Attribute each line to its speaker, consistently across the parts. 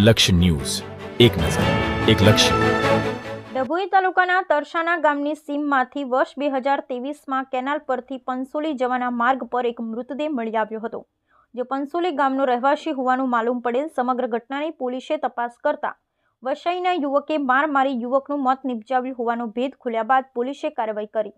Speaker 1: લક્ષ્ય ન્યૂઝ. એક નજર, એક લક્ષ્ય.
Speaker 2: ડભોઈ તાલુકાના તરસાના ગામની સીમમાંથી વર્ષ બે હજાર તેવીસમાં કેનાલ પરથી પંસોલી જવાના માર્ગ પર એક મૃતદેહ મળી આવ્યો હતો. જે પંસોલી ગામનો રહેવાસી હોવાનું માલુમ પડેલ સમગ્ર ઘટનાની પોલીસે તપાસ કરતા વસાઈના યુવકે માર મારી યુવકનું મોત નિપજાવ્યું હોવાનો ભેદ ખુલ્યા બાદ પોલીસે કાર્યવાહી કરી.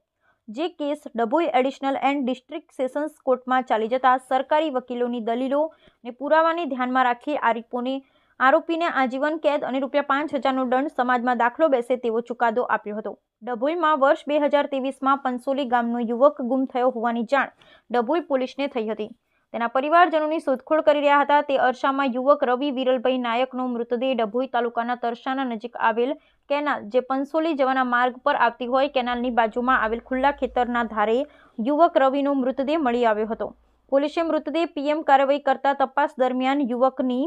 Speaker 2: જે case Dabhoi additional and district sessions કોર્ટમાં ચાલી જતા સરકારી વકીલોની દલીલો ને પુરાવાને ધ્યાનમાં રાખી આરોપોને આરોપીને આજીવન કેદ અને રૂપિયા પાંચ હજારનો દંડ સમાજમાં દાખલો બેસે તેવો ચુકાદો આપ્યો હતો. ડભોઈમાં વર્ષ બે હજાર તેવીસમાં પંસોલી ગામનો યુવક ગુમ થયો હોવાની જાણ ડભોઈ પોલીસને થઈ હતી. તેના પરિવારજનોની શોધખોળ કરી રહ્યા હતા. તે અરસામાં યુવક રવિ વિરલભાઈ નાયકનો મૃતદેહ ડભોઈ તાલુકાના તરસાના નજીક આવેલ કેનાલ, જે પંસોલી જવાના માર્ગ પર આવતી હોય, કેનાલની બાજુમાં આવેલ ખુલ્લા ખેતરના ધારે યુવક રવિનો મૃતદેહ મળી આવ્યો હતો. પોલીસે મૃતદેહ પીએમ કાર્યવાહી કરતા તપાસ દરમિયાન યુવકની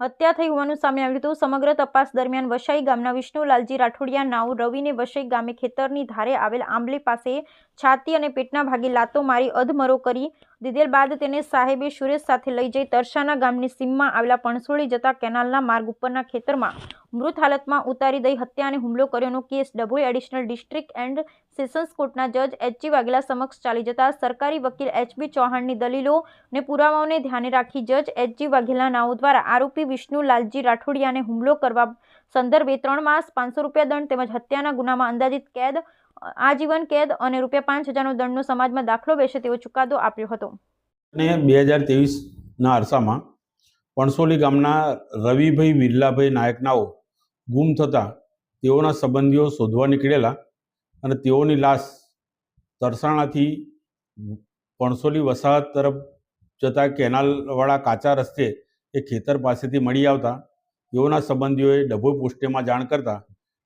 Speaker 2: હત્યા થઈ હોવાનું સામે આવ્યું હતું. સમગ્ર તપાસ દરમિયાન વસાઈ ગામના વિષ્ણુલાલજી રાઠોડિયા નાવ રવિને વસાઈ ગામે ખેતરની ધારે આવેલ આંબલી પાસે છાતી અને પેટના ભાગે લાતો મારી અધમરો કરી દીધેલ બાદ તેને સાહેબે સુરેશ સાથે લઈ જઈ તરસાના ગામની સીમમાં આવેલા પણસોળી જતા કેનાલના માર્ગ ઉપરના ખેતરમાં મૃત હાલતમાં ઉતારી દઈ હત્યા અને હુમલો કર્યોનો case Dabhoi additional district and sessions કોર્ટના જજ એચજી વાઘેલા સમક્ષ ચાલી જતા સરકારી વકીલ એચબી ચૌહાણની દલીલો અને પુરાવાઓને ધ્યાને રાખી જજ એચજી વાઘેલા નાઓ દ્વારા આરોપી વિષ્ણુ લાલજી રાઠોડિયાને હુમલો કરવા સંદર્ભે ત્રણ માસ, પાંચસો રૂપિયા દંડ તેમજ હત્યાના ગુનામાં અંદાજિત કેદ આજીવન કેદ અને રૂપિયા પાંચ હજારનો દંડનો સમાજમાં દાખલો બેસે તેવો ચુકાદો આપ્યો હતો.
Speaker 3: અને બે હજાર ત્રેવીસના અરસામાં પણસોલી ગામના રવિભાઈ વિરલાભાઈ નાયકનાઓ ગુમ થતાં તેઓના સંબંધીઓ શોધવા નીકળેલા અને તેઓની લાશ તરસાણાથી પણસોલી વસાહત તરફ જતા કેનાલવાળા કાચા રસ્તે એ ખેતર પાસેથી મળી આવતા તેઓના સંબંધીઓએ ડભોઈ પોસ્ટેમાં જાણ કરતા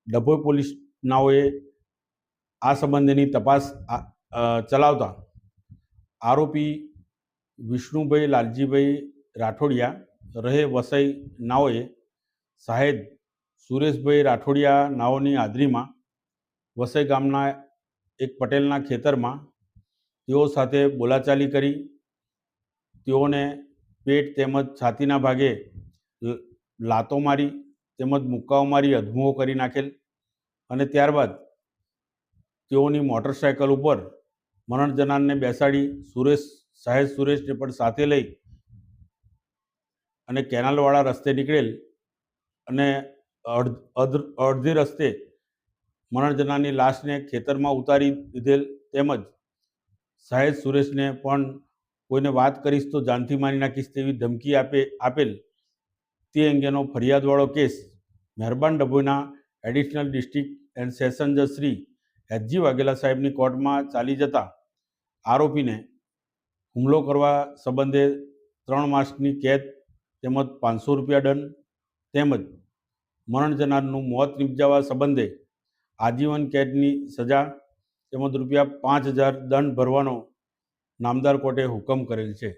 Speaker 3: ડભોઈ પોલીસનાઓએ આ સંબંધેની તપાસ ચલાવતા આરોપી વિષ્ણુભાઈ લાલજીભાઈ રાઠોડિયા રહે વસઈ નાઓએ સાહેબ સુરેશભાઈ રાઠોડિયા નાઓની હાજરીમાં વસઈ ગામના એક પટેલના ખેતરમાં તેઓ સાથે બોલાચાલી કરી, તેઓને પેટ તેમજ છાતીના ભાગે લાતો મારી તેમજ મુક્કાઓ મારી અધમુઓ કરી નાખેલ અને ત્યારબાદ તેઓની મોટરસાયકલ ઉપર મરણ જનારને બેસાડી સુરેશ સાહેબ સુરેશને પણ સાથે લઈ અને કેનાલવાળા રસ્તે નીકળેલ અને અડધ અડધી રસ્તે મરણજનાની લાશને ખેતરમાં ઉતારી દીધેલ તેમજ સાહેબ સુરેશને પણ કોઈને વાત કરીશ તો જાનથી મારી નાખીશ તેવી ધમકી આપે, આપેલ તે અંગેનો ફરિયાદવાળો કેસ મહેરબાન ડભોઈના એડિશનલ ડિસ્ટ્રિક્ટ એન્ડ સેશન જજ શ્રી એચજી વાઘેલા સાહેબની કોર્ટમાં ચાલી જતા આરોપીને હુમલો કરવા સંબંધે ત્રણ માસની કેદ તેમજ પાંચસો રૂપિયા દંડ તેમજ મરણ જનારનું મોત નિપજાવવા સંબંધે આજીવન કેદની સજા તેમજ રૂપિયા પાંચ હજાર દંડ ભરવાનો નામદાર કોર્ટે હુકમ કરેલ છે.